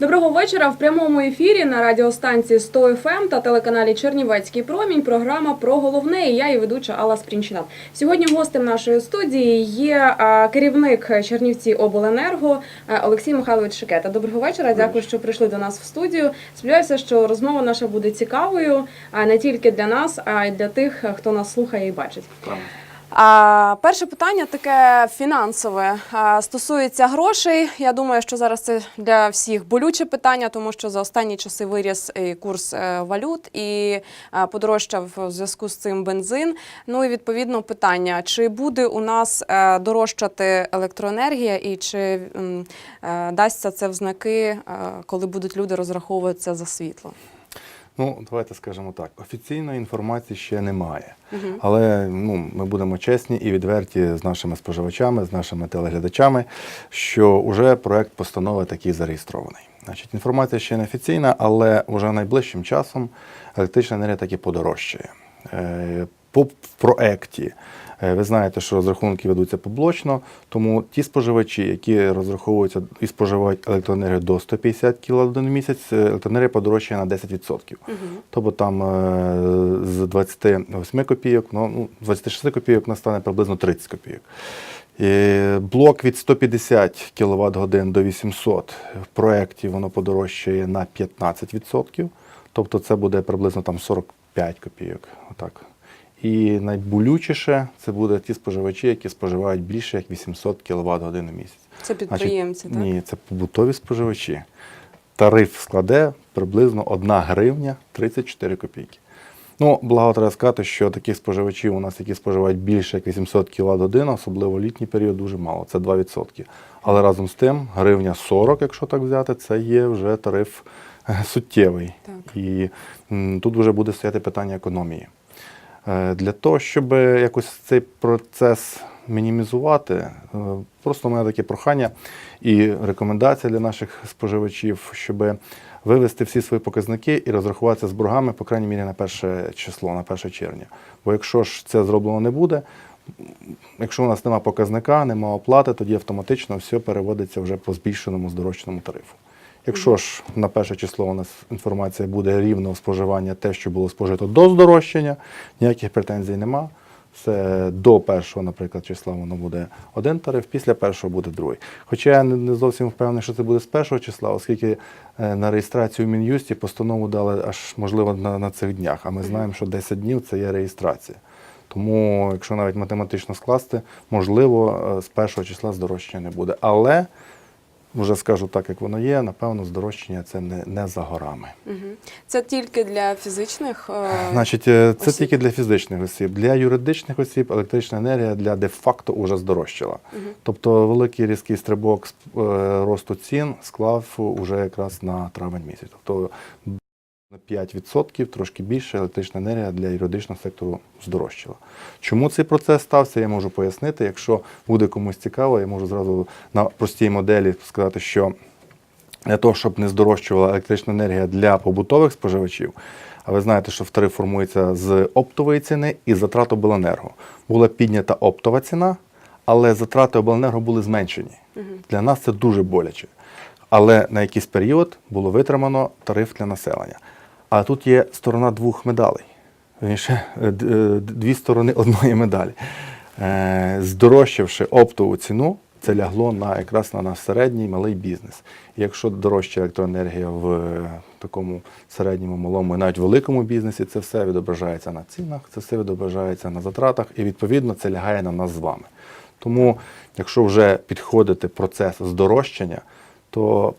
Доброго вечора. В прямому ефірі на радіостанції 100 FM та телеканалі Чернівецький промінь. Програма про головне. І я і ведуча Алла Спрінчина. Сьогодні гостем нашої студії є керівник Чернівці Обленерго Олексій Михайлович Шикета. Доброго вечора. Дякую, що прийшли до нас в студію. Сподіваюся, що розмова наша буде цікавою, а не тільки для нас, а й для тих, хто нас слухає і бачить. Перше питання таке фінансове. Стосується грошей. Я думаю, що зараз це для всіх болюче питання, тому що за останні часи виріс і курс е, валют і е, подорожчав в зв'язку з цим бензин. Ну і відповідно питання: чи буде у нас е, дорожчати електроенергія, і чи е, дасться це в знаки, е, коли будуть люди розраховуватися за світло? Ну, давайте скажемо так. Офіційної інформації ще немає. угу. Але ну, ми будемо чесні і відверті з нашими споживачами, з нашими телеглядачами, що вже проект постанови такий зареєстрований. Значить, інформація ще не офіційна, але вже найближчим часом електрична енергія таки подорожчає. По проекті е, ви знаєте, що розрахунки ведуться поблочно, тому ті споживачі, які розраховуються і споживають електроенергію до 150 кВт в місяць, е, електроенергія подорожчає на 10%. Тобто там е, з 28 копійок, ну, ну, з 26 копійок настане приблизно 30 копійок. І блок від 150 кВт годин до 800 в проєкті воно подорожчає на 15%. Тобто це буде приблизно там 45 копійок. Отак. І найболючіше це буде ті споживачі, які споживають більше як 800 кВт годин в місяць. Це підприємці, так? Ні, це побутові споживачі. Тариф складе приблизно 1 гривня 34 копійки. Ну, благо треба сказати, що таких споживачів у нас, які споживають більше як 800 кВт годин, особливо літній період, дуже мало. Це 2%. Але разом з тим, гривня 40, якщо так взяти, це є вже тариф е, суттєвий. Так. І м, тут вже буде стояти питання економії. Е, Для того, щоб якось цей процес мінімізувати, е, просто у мене таке прохання і рекомендація для наших споживачів, щоб вивести всі свої показники і розрахуватися з боргами, по крайній мірі, на перше число, на 1 червня. Бо якщо ж це зроблено не буде, якщо у нас немає показника, немає оплати, тоді автоматично все переводиться вже по збільшеному здорожченому тарифу. Якщо ж на перше число у нас інформація буде рівно споживання, те, що було спожито до здорожчання, ніяких претензій нема. Це до першого, наприклад, числа воно буде один тариф, після першого буде другий. Хоча я не зовсім впевнений, що це буде з першого числа, оскільки е, на реєстрацію в Мін'юсті постанову дали аж можливо на, на цих днях. А ми знаємо, що 10 днів це є реєстрація. Тому, якщо навіть математично скласти, можливо, е, з першого числа здорожчання не буде. Але вже скажу так, як воно є, напевно, здорожчання це не, не за горами. Це тільки для фізичних. е, Значить, е, це осіб. тільки для фізичних осіб. Для юридичних осіб електрична енергія для де-факто вже здорожчала. Тобто великий різкий стрибок е, росту цін склав уже якраз на травень місяць. Тобто на 5%, трошки більше електрична енергія для юридичного сектору здорожчала. Чому цей процес стався, я можу пояснити. Якщо буде комусь цікаво, я можу зразу на простій моделі сказати, що для того, щоб не здорожчувала електрична енергія для побутових споживачів. А ви знаєте, що в тариф формується з оптової ціни і затрат обленерго. Була піднята оптова ціна, але затрати обленерго були зменшені. Для нас це дуже боляче. Але на якийсь період було витримано тариф для населення. А тут є сторона двох медалей. Вірніше, е, е, дві сторони одної медалі. Е, Здорожчавши оптову ціну, це лягло на якраз на наш середній малий бізнес. Якщо дорожча електроенергія в такому середньому, малому і навіть великому бізнесі, це все відображається на цінах, це все відображається на затратах, і відповідно це лягає на нас з вами. Тому, якщо вже підходити процес здорожчання, то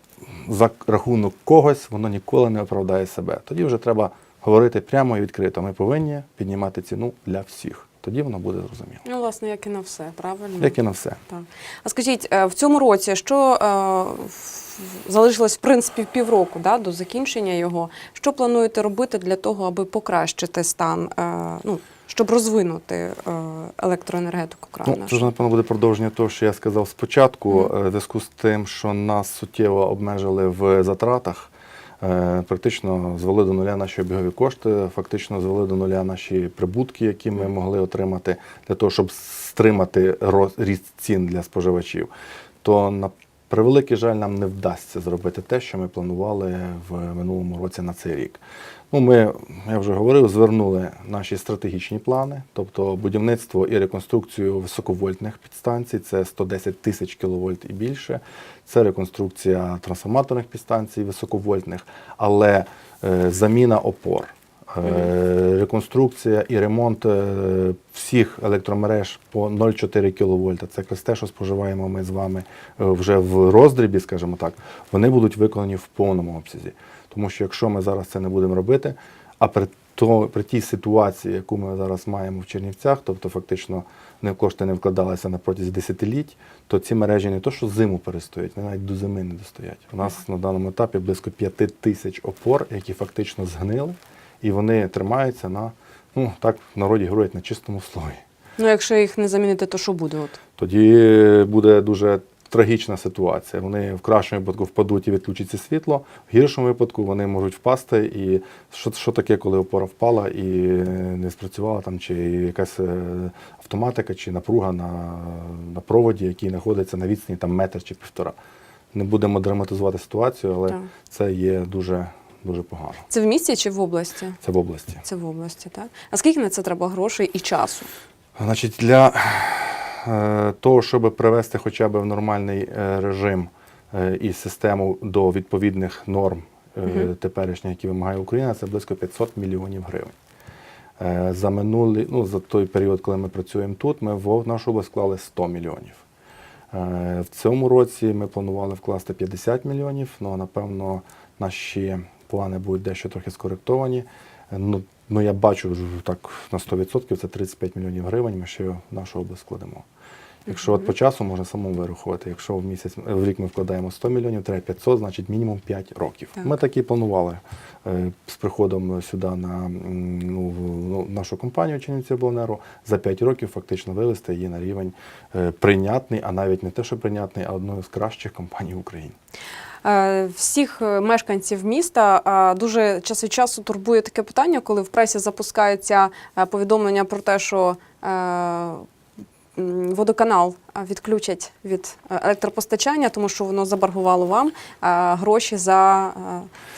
за рахунок когось воно ніколи не оправдає себе. Тоді вже треба говорити прямо і відкрито. Ми повинні піднімати ціну для всіх. Тоді воно буде зрозуміло. Ну, власне, як і на все, правильно? Як і на все. Так. А скажіть, е, в цьому році що е, залишилось в принципі півроку да, до закінчення його? Що плануєте робити для того, аби покращити стан, е, ну, щоб розвинути е, електроенергетику краю Ну, це ж, напевно, буде продовження того, що я сказав спочатку, е, в зв'язку з тим, що нас суттєво обмежили в затратах. е, Практично звели до нуля наші обігові кошти, фактично звели до нуля наші прибутки, які ми могли отримати для того, щоб стримати ріст цін для споживачів. То на Превеликий жаль, нам не вдасться зробити те, що ми планували в минулому році на цей рік. Ну, ми, я вже говорив, звернули наші стратегічні плани, тобто будівництво і реконструкцію високовольтних підстанцій, це 110 тисяч кВт і більше. Це реконструкція трансформаторних підстанцій високовольтних, але е, заміна опор. Е, Реконструкція і ремонт е, всіх електромереж по 0,4 кВт, це якраз те, що споживаємо ми з вами е, вже в роздрібі, скажімо так, вони будуть виконані в повному обсязі. Тому що якщо ми зараз це не будемо робити, а при, то, при тій ситуації, яку ми зараз маємо в Чернівцях, тобто фактично не кошти не вкладалися на протязі десятиліть, то ці мережі не то, що зиму перестоять, вони навіть до зими не достоять. У нас на даному етапі близько 5 тисяч опор, які фактично згнили, і вони тримаються на, ну так в народі говорять, на чистому слові. Ну, якщо їх не замінити, то що буде? От? Тоді буде дуже трагічна ситуація. Вони в кращому випадку впадуть і відключиться світло, в гіршому випадку вони можуть впасти. І що, що таке, коли опора впала і не спрацювала там, чи якась е, автоматика, чи напруга на, на проводі, який знаходиться на відстані там метр чи півтора. Не будемо драматизувати ситуацію, але Так. це є дуже, дуже погано. Це в місті чи в області? Це в області. Це в області, так? А скільки на це треба грошей і часу? Значить, для того, щоб привести хоча б в нормальний е, режим е, і систему до відповідних норм е, теперішніх, які вимагає Україна, це близько 500 мільйонів гривень. Е, За минулий, ну, за той період, коли ми працюємо тут, ми в нашу область вклали 100 мільйонів. Е, В цьому році ми планували вкласти 50 мільйонів, але напевно наші плани будуть дещо трохи скоректовані. Е, Ну, ну я бачу так на 100% це 35 мільйонів гривень. Ми ще в нашу область складемо. Якщо от по часу можна самому вирахувати, якщо в місяць в рік ми вкладаємо 100 мільйонів, треба 500, значить мінімум 5 років. Так. Ми так і планували е, з приходом сюди на ну, в- ну, нашу компанію Чернівці Обленеру за 5 років фактично вивести її на рівень е, прийнятний, а навіть не те, що прийнятний, а одної з кращих компаній в Україні. Е, Всіх е, мешканців міста е, дуже час від часу турбує таке питання, коли в пресі запускається е, повідомлення про те, що е, водоканал відключать від е, електропостачання, тому що воно заборгувало вам е, гроші за,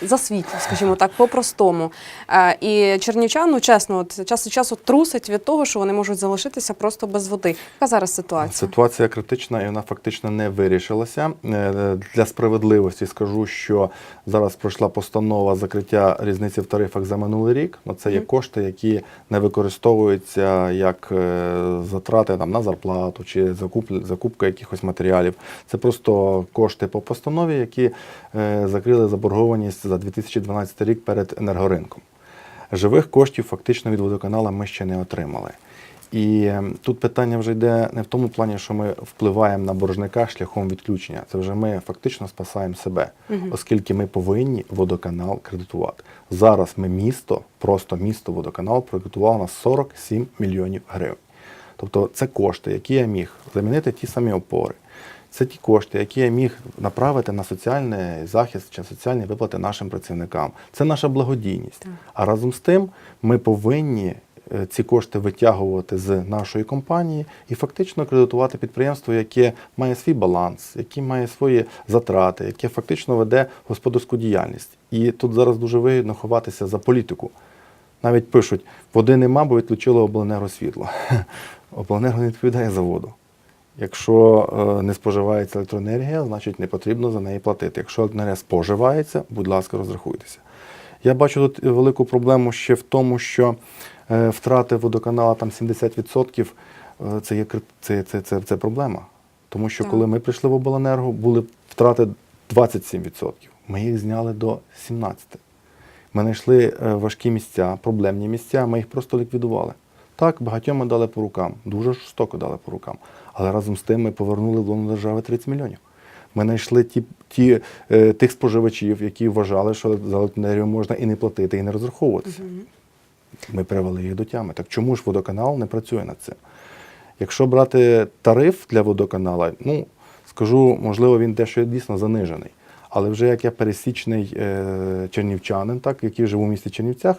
е, за світло, скажімо так, по-простому. Е, І чернівчан, ну чесно, от час від часу трусить від того, що вони можуть залишитися просто без води. Яка зараз ситуація? Ситуація критична і вона фактично не вирішилася. Е, Для справедливості скажу, що зараз пройшла постанова закриття різниці в тарифах за минулий рік. Це є кошти, які не використовуються як е, затрати там, на зарплату чи закуп, закупка якихось матеріалів. Це просто кошти по постанові, які е, закрили заборгованість за 2012 рік перед енергоринком. Живих коштів фактично від водоканала ми ще не отримали. І е, тут питання вже йде не в тому плані, що ми впливаємо на боржника шляхом відключення. Це вже ми фактично спасаємо себе, Мгм. оскільки ми повинні водоканал кредитувати. Зараз ми місто, просто місто водоканал кредитувало на 47 мільйонів гривень. Тобто це кошти, які я міг замінити ті самі опори. Це ті кошти, які я міг направити на соціальний захист чи соціальні виплати нашим працівникам. Це наша благодійність. Так. А разом з тим ми повинні е, ці кошти витягувати з нашої компанії і фактично кредитувати підприємство, яке має свій баланс, яке має свої затрати, яке фактично веде господарську діяльність. І тут зараз дуже вигідно ховатися за політику. Навіть пишуть, води нема, бо відключило обленерго світло. Обленерго не відповідає за воду. Якщо е, не споживається електроенергія, значить не потрібно за неї платити. Якщо електроенергія споживається, будь ласка, розрахуйтеся. Я бачу тут велику проблему ще в тому, що е, втрати водоканала там 70% е, це є це, це, це, це проблема. Тому що Так. коли ми прийшли в обленерго, були втрати 27%. Ми їх зняли до 17%. Ми знайшли е, важкі місця, проблемні місця, ми їх просто ліквідували. Так, багатьом ми дали по рукам, дуже жорстоко дали по рукам. Але разом з тим ми повернули в лоно держави 30 мільйонів. Ми знайшли ті, ті, е, тих споживачів, які вважали, що за електроенергію можна і не платити, і не розраховуватися. Мгм. Ми привели їх до тями. Так чому ж водоканал не працює над цим? Якщо брати тариф для водоканала, ну скажу, можливо, він дещо дійсно занижений. Але вже як я пересічний е, чернівчанин, так, який живу в місті Чернівцях,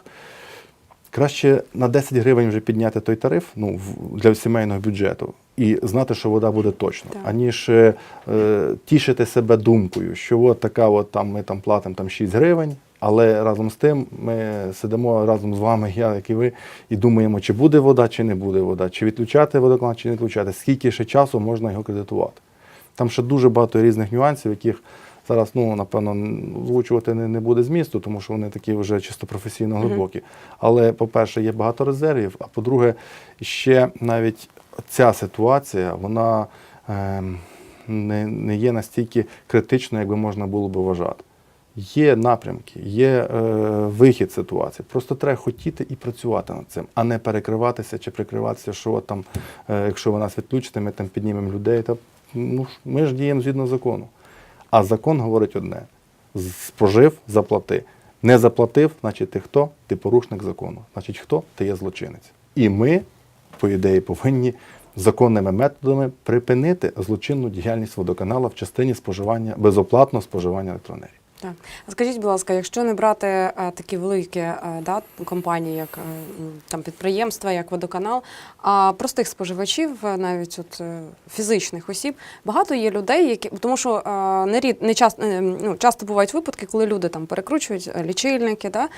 Краще на 10 гривень вже підняти той тариф ну, для сімейного бюджету і знати, що вода буде точно, Так. аніж е, е, тішити себе думкою, що от така от там ми там платимо там 6 гривень, але разом з тим ми сидимо разом з вами, я, як і ви, і думаємо, чи буде вода, чи не буде вода, чи відключати водоканал, чи не відключати, скільки ще часу можна його кредитувати. Там ще дуже багато різних нюансів, яких зараз, ну, напевно, озвучувати не, не буде змісту, тому що вони такі вже чисто професійно глибокі. Але, по-перше, є багато резервів, а по-друге, ще навіть ця ситуація, вона ем, не, не є настільки критичною, як би можна було би вважати. Є напрямки, є е, вихід ситуації. Просто треба хотіти і працювати над цим, а не перекриватися чи прикриватися, що там, е, якщо ви нас відключите, ми там піднімемо людей. Та, ну, ми ж діємо згідно закону. А закон говорить одне: спожив, заплати. Не заплатив, значить ти хто? Ти порушник закону. Значить, хто? Ти є злочинець. І ми, по ідеї, повинні законними методами припинити злочинну діяльність водоканала в частині споживання безоплатного споживання електроенергії. Так. А скажіть, будь ласка, якщо не брати е, такі великі е, да, компанії, як е, там підприємства, як водоканал, а простих споживачів, навіть от фізичних осіб, багато є людей, які тому, що не рід не часто ну, часто бувають випадки, коли люди там перекручують лічильники. Да?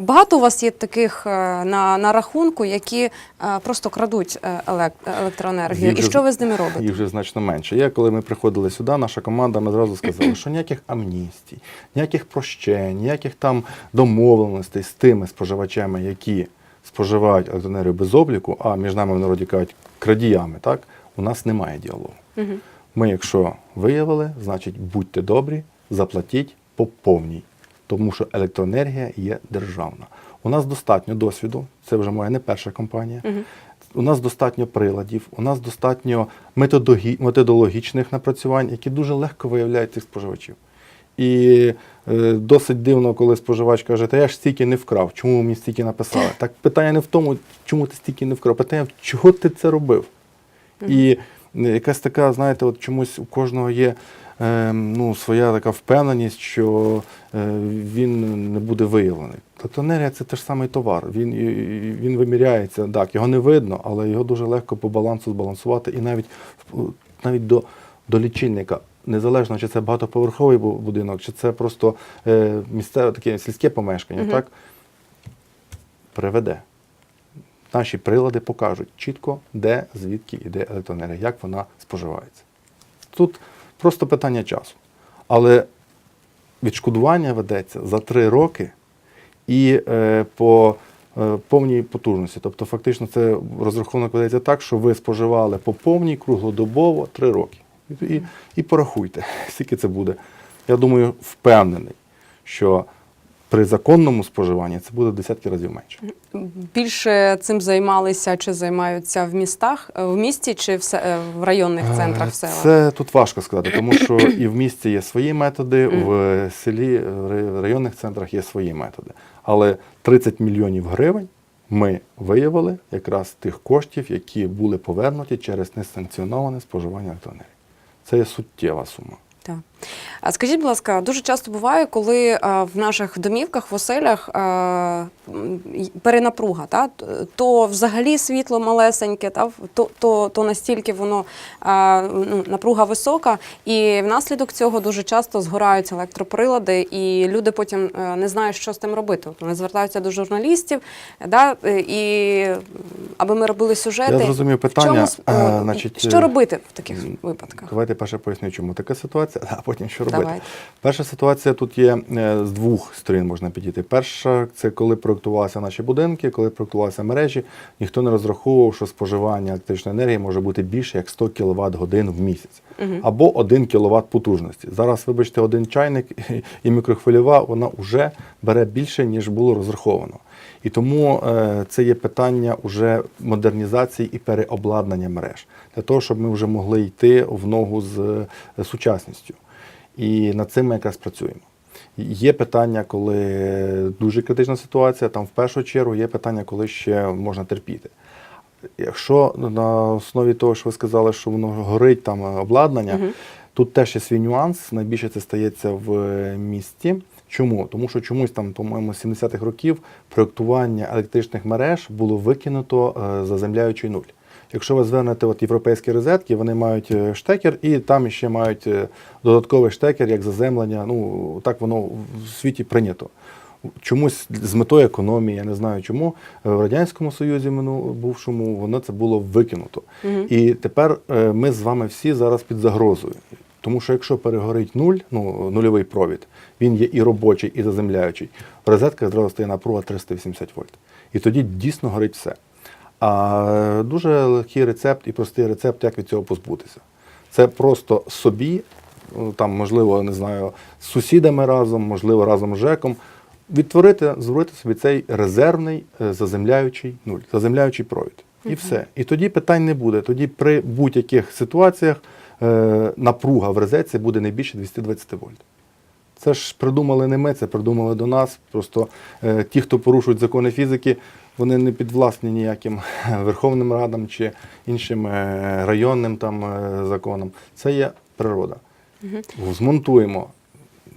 Багато у вас є таких на, на рахунку, які просто крадуть електроенергію. Їх І же- що ви з ними робите? Їх вже значно менше. Я, коли ми приходили сюди, наша команда, ми зразу сказали, що ніяких амністій, ніяких прощень, ніяких там домовленостей з тими споживачами, які споживають електроенергію без обліку, а між нами в народі кажуть крадіями, так, у нас немає діалогу. Ми, якщо виявили, значить будьте добрі, заплатіть по повній, тому що електроенергія є державна. У нас достатньо досвіду, це вже моя не перша компанія. У нас достатньо приладів, у нас достатньо методологічних напрацювань, які дуже легко виявляють цих споживачів. І е, досить дивно, коли споживач каже, та я ж стільки не вкрав, чому ви мені стільки написали? Так питання не в тому, чому ти стільки не вкрав, питання, чого ти це робив? І е, якась така, знаєте, от чомусь у кожного є е, ну, своя така впевненість, що е, він не буде виявлений. Електроенергія це теж самий товар. Він, він виміряється, так, його не видно, але його дуже легко по балансу збалансувати. І навіть, навіть до, до лічильника, незалежно, чи це багатоповерховий будинок, чи це просто е, місцеве таке сільське помешкання, Мгм. так, приведе. Наші прилади покажуть чітко, де, звідки йде електроенергія, як вона споживається. Тут просто питання часу. Але відшкодування ведеться за три роки і е, по е, повній потужності. Тобто, фактично, це розрахунок ведеться так, що ви споживали по повній круглодобово три роки. І, і, і порахуйте, скільки це буде. Я думаю, впевнений, що при законному споживанні це буде десятки разів менше. Більше цим займалися чи займаються в містах, е, в місті чи в, се- е, в районних центрах Е, в селах? Це тут важко сказати, тому що і в місті є свої методи, в селі, в в районних центрах є свої методи. Але 30 мільйонів гривень ми виявили якраз тих коштів, які були повернуті через несанкціоноване споживання електроенергії. Це є суттєва сума. Так. А скажіть, будь ласка, дуже часто буває, коли е, в наших домівках, в оселях е, перенапруга, та? то взагалі світло малесеньке, та? то, то, то настільки воно е, ну, напруга висока, і внаслідок цього дуже часто згорають електроприлади, і люди потім не знають, що з тим робити. Вони звертаються до журналістів, да? і аби ми робили сюжети. Я зрозумів питання. чому е, значить, що робити в таких випадках? Давайте перше поясню, чому така ситуація, а потім що робити. Давайте. Перша ситуація тут є е, з двох сторін можна підійти. Перша це коли проектувалися наші будинки, коли проектувалися мережі, ніхто не розраховував, що споживання електричної енергії може бути більше як 100 кВт годин в місяць або 1 кВт потужності. Зараз, вибачте, один чайник і мікрохвильова вона вже бере більше, ніж було розраховано. І тому е, це є питання уже модернізації і переобладнання мереж для того, щоб ми вже могли йти в ногу з е, сучасністю. І над цим ми якраз працюємо. Є питання, коли дуже критична ситуація, там в першу чергу є питання, коли ще можна терпіти. Якщо на основі того, що ви сказали, що воно горить там обладнання, тут теж є свій нюанс. Найбільше це стається в місті. Чому? Тому що чомусь там, по-моєму, з 70-х років проєктування електричних мереж було викинуто е, заземляючий нуль. Якщо ви звернете от європейські розетки, вони мають е, штекер і там ще мають е, додатковий штекер як заземлення. Ну так воно в світі прийнято. Чомусь з метою економії, я не знаю чому, е, в Радянському Союзі мину бувшому воно це було викинуто. І тепер ми з вами всі зараз під загрозою. Тому що якщо перегорить нуль, ну нульовий провід, він є і робочий, і заземляючий. В розетках зразу стає напруга 380 вольт. І тоді дійсно горить все. А дуже легкий рецепт і простий рецепт, як від цього позбутися. Це просто собі, ну, там, можливо, не знаю, з сусідами разом, можливо, разом з ЖЕКом, відтворити, зробити собі цей резервний е, заземляючий нуль, заземляючий провід. І все. І тоді питань не буде. Тоді при будь-яких ситуаціях е, напруга в розетці буде не більше 220 вольт. Це ж придумали не ми, це придумали до нас. Просто е, ті, хто порушують закони фізики, вони не підвласні ніяким Верховним Радам чи іншим е, районним там е, законам. Це є природа. Змонтуємо.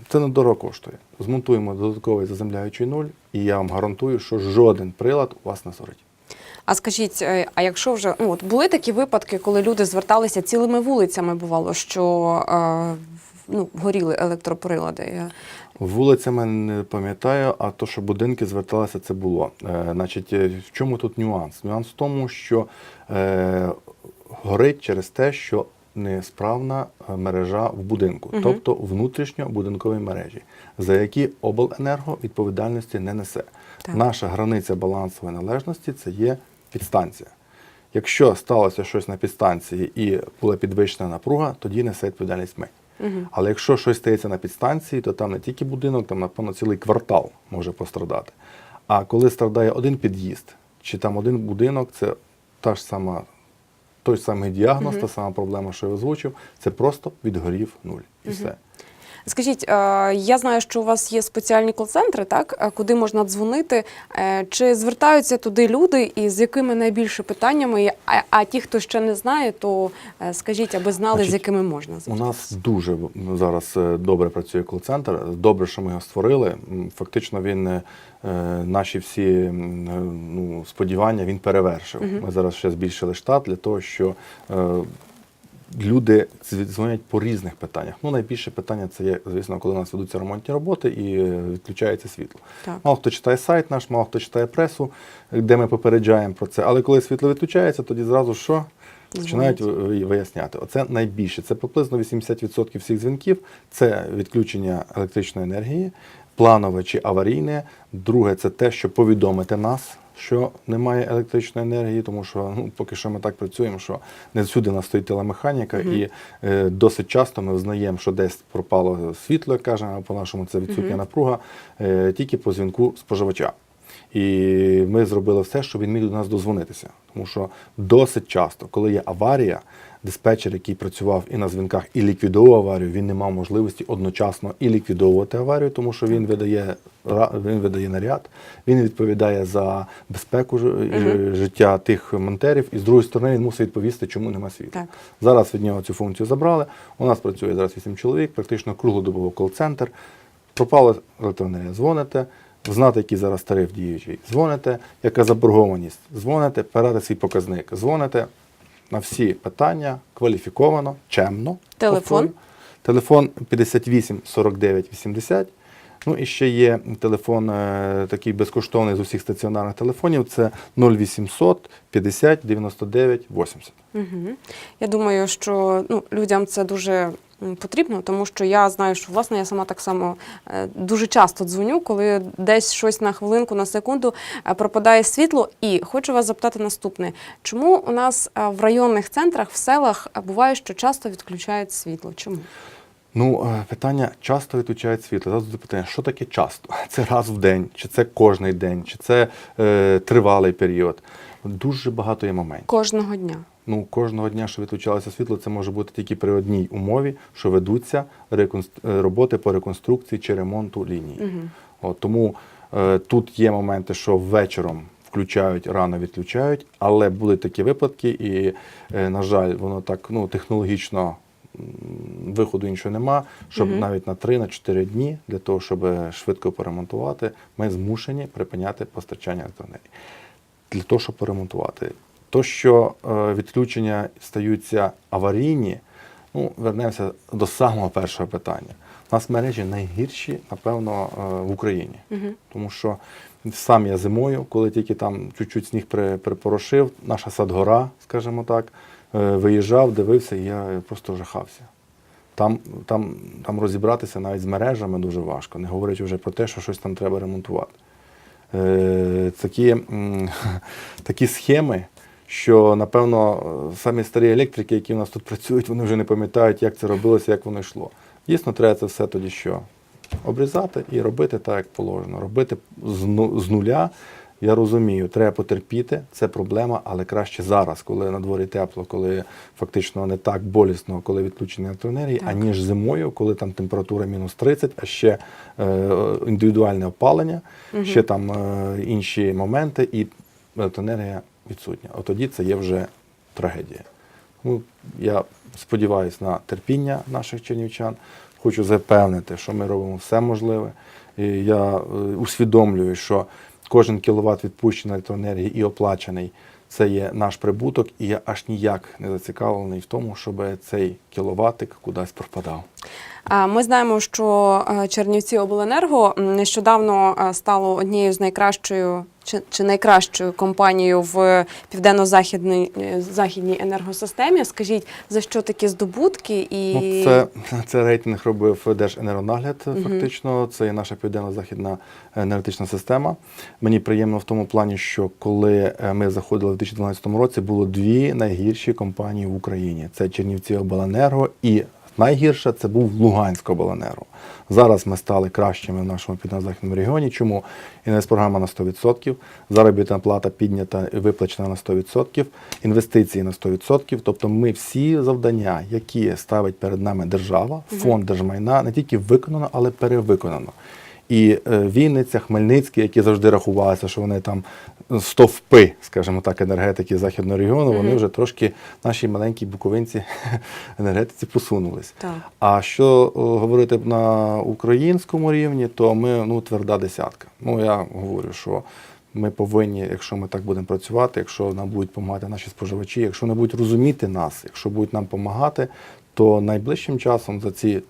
Це недорого коштує. Змонтуємо додатковий заземляючий нуль, і я вам гарантую, що жоден прилад у вас не згорить. А скажіть, е, а якщо вже ну, от були такі випадки, коли люди зверталися цілими вулицями, бувало, що е, ну, горіли електроприлади? Вулицями не пам'ятаю, а то, що будинки зверталися, це було. Е, значить, е, в чому тут нюанс? Нюанс в тому, що е, горить через те, що несправна е, мережа в будинку, Мгм. тобто внутрішньобудинкові мережі, за які обленерго відповідальності не несе. Так. Наша границя балансової належності це є підстанція. Якщо сталося щось на підстанції і була підвищена напруга, тоді несе відповідальність ми. Але якщо щось стається на підстанції, то там не тільки будинок, там, напевно, цілий квартал може пострадати. А коли страдає один під'їзд чи там один будинок, це та ж сама, той самий діагноз, та сама проблема, що я озвучив, це просто відгорів нуль. І все. Скажіть, е, я знаю, що у вас є спеціальні кол-центри, так, е, куди можна дзвонити. Е, Чи звертаються туди люди і з якими найбільше питаннями? А, а ті, хто ще не знає, то скажіть, аби знали, з якими можна У нас дуже зараз добре працює кол-центр. Добре, що ми його створили. Фактично, він наші всі ну, сподівання він перевершив. Ми зараз ще збільшили штат для того, що люди дзвонять по різних питаннях. Ну, найбільше питання це є, звісно, коли у нас ведуться ремонтні роботи і е, відключається світло. Так. Мало хто читає сайт наш, мало хто читає пресу, де ми попереджаємо про це. Але коли світло відключається, тоді зразу що? Починають виясняти. Оце найбільше. Це приблизно 80% всіх дзвінків. Це відключення електричної енергії, планове чи аварійне. Друге, це те, що повідомити нас, що немає електричної енергії, тому що ну, поки що ми так працюємо, що не всюди нас стоїть телемеханіка, і е, досить часто ми взнаємо, що десь пропало світло, як кажемо, а по-нашому це відсутня напруга, е, тільки по дзвінку споживача. І ми зробили все, щоб він міг до нас дозвонитися. Тому що досить часто, коли є аварія, диспетчер, який працював і на дзвінках, і ліквідовував аварію, він не мав можливості одночасно і ліквідовувати аварію, тому що він видає він видає наряд, він відповідає за безпеку життя тих монтерів, і з другої сторони він мусить відповісти, чому нема світла. Так. Зараз від нього цю функцію забрали. У нас працює зараз 8 чоловік, практично круглодобово кол-центр. Пропала електроенергія, дзвоните. Знати, який зараз тариф діючий, дзвоните, яка заборгованість, дзвоните, передати свій показник, дзвоните на всі питання кваліфіковано, чемно. Телефон? повторю. Телефон 58 49 80. Ну і ще є телефон е, такий безкоштовний з усіх стаціонарних телефонів. Це 0800 50 99 80. Угу. Я думаю, що ну, людям це дуже потрібно, тому що я знаю, що власне я сама так само е, дуже часто дзвоню, коли десь щось на хвилинку, на секунду е, пропадає світло. І хочу вас запитати наступне: чому у нас е, в районних центрах, в селах буває, що часто відключають світло? Чому? Ну, питання часто відключають світло. Зараз запитання, що таке часто? Це раз в день, чи це кожний день, чи це е, тривалий період. Дуже багато є моментів. Кожного дня. Ну, кожного дня, що відключалося світло, це може бути тільки при одній умові, що ведуться е, роботи по реконструкції чи ремонту лінії. Угу. От, тому е, тут є моменти, що вечором включають, рано відключають, але були такі випадки, і, е, на жаль, воно так ну, технологічно виходу іншого нема, щоб навіть на 3-4 дні для того, щоб швидко поремонтувати, ми змушені припиняти постачання електроенергії. Для того, щоб поремонтувати. То, що е, відключення стаються аварійні, ну, вернемося до самого першого питання. У нас мережі найгірші, напевно, е, в Україні. Тому що сам я зимою, коли тільки там чуть-чуть сніг припорошив, наша садгора, скажімо так, е, виїжджав, дивився, і я просто жахався. Там, там, там розібратися навіть з мережами дуже важко, не говорячи вже про те, що щось там треба ремонтувати. Е, такі, такі схеми, що, напевно, самі старі електрики, які у нас тут працюють, вони вже не пам'ятають, як це робилося, як воно йшло. Дійсно, треба це все тоді що? Обрізати і робити так, як положено. Робити з, ну, нуля. Я розумію, треба потерпіти, це проблема, але краще зараз, коли на дворі тепло, коли фактично не так болісно, коли відключення електроенергії, аніж зимою, коли там температура мінус 30, а ще е, індивідуальне опалення, ще там е, інші моменти, і електроенергія відсутня. От тоді це є вже трагедія. Ну, я сподіваюся на терпіння наших чернівчан. Хочу запевнити, що ми робимо все можливе. І я е, усвідомлюю, що кожен кіловат відпущеної електроенергії і оплачений це є наш прибуток, і я аж ніяк не зацікавлений в тому, щоб цей кіловатик кудись пропадав. Ми знаємо, що е, Чернівці Обленерго нещодавно е, стало однією з найкращою чи, чи найкращою компанією в південно-західній е, західній енергосистемі. Скажіть, за що такі здобутки? І Ну, це, це рейтинг робив Держенергонагляд. Фактично, це є наша південно-західна енергетична система. Мені приємно в тому плані, що коли е, ми заходили в 2012 році, було дві найгірші компанії в Україні: це Чернівці Обленерго і найгірша це був Луганськ Обленерго. Зараз ми стали кращими в нашому південно-західному регіоні. Чому інвестпрограма на 100%, заробітна плата піднята і виплачена на 100%, інвестиції на 100%. Тобто ми всі завдання, які ставить перед нами держава, фонд держмайна, не тільки виконано, але перевиконано. І е, Вінниця, Хмельницький, які завжди рахувалися, що вони там стовпи, скажімо так, енергетики західного регіону, вони вже трошки наші маленькі буковинці енергетиці посунулись. Так. А що говорити на українському рівні, то ми ну тверда десятка. Ну я говорю, що ми повинні, якщо ми так будемо працювати, якщо нам будуть допомагати наші споживачі, якщо вони будуть розуміти нас, якщо будуть нам допомагати, то найближчим часом за ці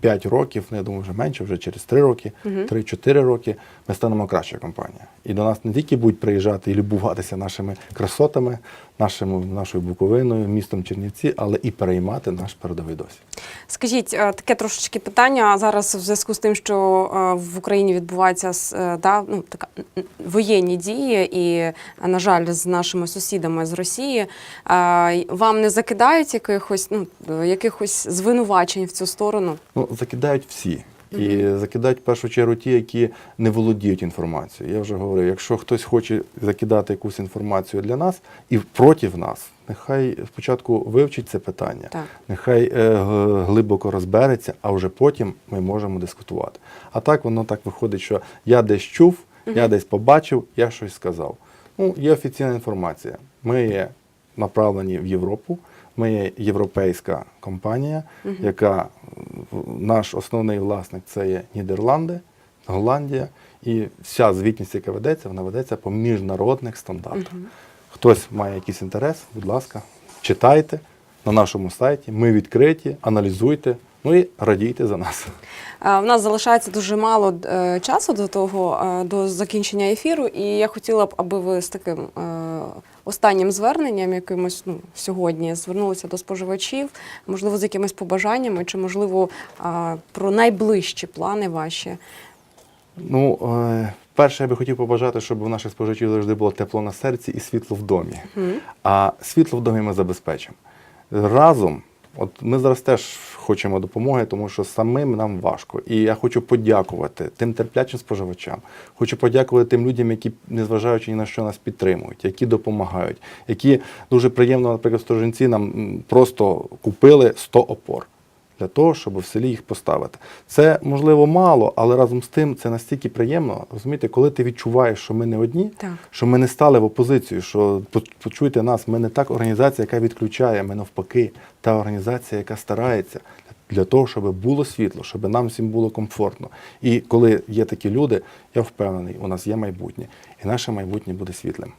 5 років, ну я думаю, вже менше, вже через 3 роки, 3-4 роки, ми станемо кращою компанією. І до нас не тільки будуть приїжджати і любуватися нашими красотами, нашими, нашою Буковиною, містом Чернівці, але і переймати наш передовий досвід. Скажіть, е, таке трошечки питання зараз в зв'язку з тим, що е, в Україні відбуваються е, да, ну, така, воєнні дії, і, на жаль, з нашими сусідами з Росії. Вам не закидають якихось, ну, якихось звинувачень в цю сторону? Ну, закидають всі. І закидають в першу чергу ті, які не володіють інформацією. Я вже говорив, якщо хтось хоче закидати якусь інформацію для нас і проти нас, нехай спочатку вивчить це питання, Так. нехай е, глибоко розбереться, а вже потім ми можемо дискутувати. А так воно так виходить, що я десь чув, я десь побачив, я щось сказав. Ну, є офіційна інформація. Ми є направлені в Європу. Ми є європейська компанія, яка наш основний власник це є Нідерланди, Голландія, і вся звітність, яка ведеться, вона ведеться по міжнародних стандартах. Хтось має якийсь інтерес, будь ласка, читайте на нашому сайті. Ми відкриті, аналізуйте, ну і радійте за нас. Е, У нас залишається дуже мало е, часу до того, е, до закінчення ефіру, і я хотіла б, аби ви з таким е, останнім зверненням, якимось ну, сьогодні звернулися до споживачів, можливо, з якимись побажаннями, чи можливо про найближчі плани ваші. Ну, е, перше, я би хотів побажати, щоб у наших споживачів завжди було тепло на серці і світло в домі. А світло в домі ми забезпечимо. Разом, от ми зараз теж хочемо допомоги, тому що самим нам важко. І я хочу подякувати тим терплячим споживачам. Хочу подякувати тим людям, які, незважаючи ні на що нас підтримують, які допомагають, які дуже приємно, наприклад, в Сторожинці нам просто купили 100 опор для того, щоб в селі їх поставити. Це можливо мало, але разом з тим це настільки приємно. Розумієте, коли ти відчуваєш, що ми не одні, Так. що ми не стали в опозицію, що почуйте нас, ми не так організація, яка відключає, ми навпаки, та організація, яка старається для того, щоб було світло, щоб нам всім було комфортно. І коли є такі люди, я впевнений, у нас є майбутнє, і наше майбутнє буде світлим.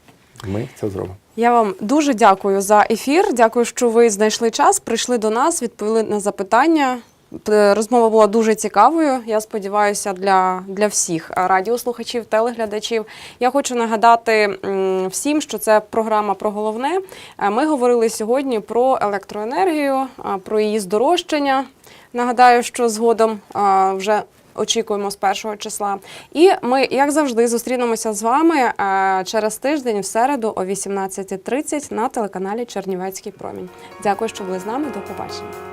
Ми це зробимо. Я вам дуже дякую за ефір. Дякую, що ви знайшли час, прийшли до нас, відповіли на запитання. Розмова була дуже цікавою. Я сподіваюся, для, для всіх радіослухачів, телеглядачів. Я хочу нагадати всім, що це програма про головне. Е, Ми говорили сьогодні про електроенергію, про її здорожчання. Нагадаю, що згодом вже очікуємо з першого числа. І ми, як завжди, зустрінемося з вами е, через тиждень в середу о 18.30 на телеканалі Чернівецький промінь. Дякую, що були з нами. До побачення.